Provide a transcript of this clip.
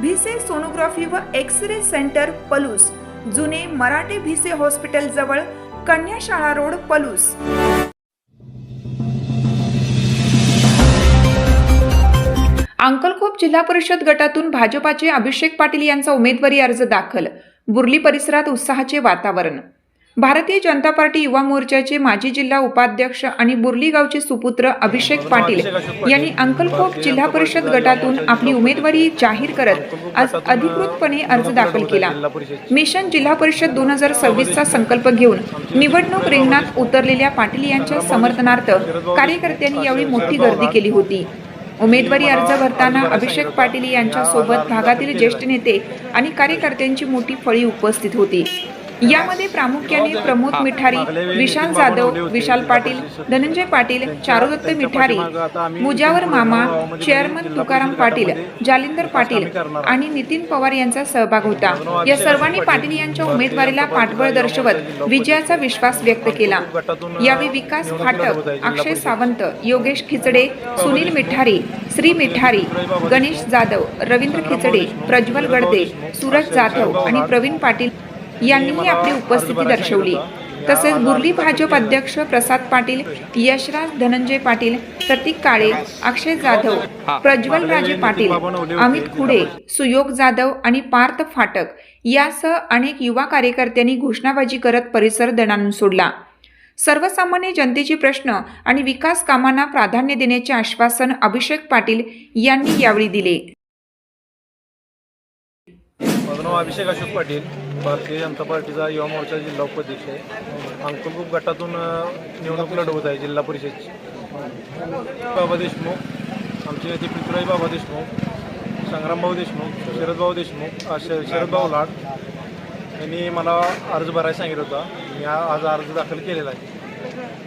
Bhise sonography व X ray centre Palus. जुने Marathe Bhise hospital जवळ कन्याशाळा रोड पलूस. अंकलखोप जिल्हा परिषद गटातून भाजपाचे अभिषेक पाटील यांचा उमेदवारी अर्ज दाखल. बुर्ली परिसरात उत्साहाचे वातावरण. भारतीय जनता पार्टी युवा मोर्चाचे माजी जिल्हा उपाध्यक्ष आणि बुर्ली गावचे सुपुत्र अभिषेक पाटील यांनी अंकलखोप जिल्हा परिषद गटातून आपली उमेदवारी जाहीर करत आज अधिकृतपणे अर्ज दाखल केला. मिशन जिल्हा परिषद दोन हजार सव्वीसचा संकल्प घेऊन निवडणूक रिंगणात उतरलेल्या पाटील यांच्या समर्थनार्थ कार्यकर्त्यांनी यावेळी मोठी गर्दी केली होती. उमेदवारी अर्ज भरताना अभिषेक पाटील यांच्यासोबत भागातील ज्येष्ठ नेते आणि कार्यकर्त्यांची मोठी फळी उपस्थित होती. यामध्ये प्रामुख्याने प्रमोद मिठारी विशाल जाधव विशाल पाटील धनंजय पाटील चारुदत्त मिठारी मुजावर मामा चेअरमन तुकाराम पाटील जालिंदर पाटील आणि नितीन पवार यांचा सहभाग होता. या सर्वांनी पाटील यांच्या उमेदवारीला पाठबळ दर्शवत विजयाचा विश्वास व्यक्त केला. यावेळी विकास फाटक अक्षय सावंत योगेश खिचडे सुनील मिठारी श्री मिठारी गणेश जाधव रवींद्र खिचडे प्रज्वल गडदे सूरज जाधव आणि प्रवीण पाटील यांनीही आपली उपस्थिती दर्शवली. तसेच बुर्ली भाजप अध्यक्ष प्रसाद पाटील यशराज धनंजय पाटील प्रतीक काळे अक्षय जाधव प्रज्वल राजे पाटील अमित खुडे सुयोग जाधव आणि पार्थ फाटक यासह अनेक युवा कार्यकर्त्यांनी घोषणाबाजी करत परिसर दणाणून सोडला. सर्वसामान्य जनतेचे प्रश्न आणि विकास कामांना प्राधान्य देण्याचे आश्वासन अभिषेक पाटील यांनी यावेळी दिले. माझं नाव अभिषेक अशोक पाटील. भारतीय जनता पार्टीचा युवा मोर्चा जिल्हा उपाध्यक्ष आहे. अंकुलपूर गटातून निवडणूक लढवत आहे जिल्हा परिषदची. बाबा देशमुख आमचे नेते पृथ्वीराज बाबा देशमुख संग्रामभाऊ देशमुख शरदभाऊ देशमुख शरदभाऊ लाड यांनी मला अर्ज भरायला सांगितलं होता. मी हा आज अर्ज दाखल केलेला आहे.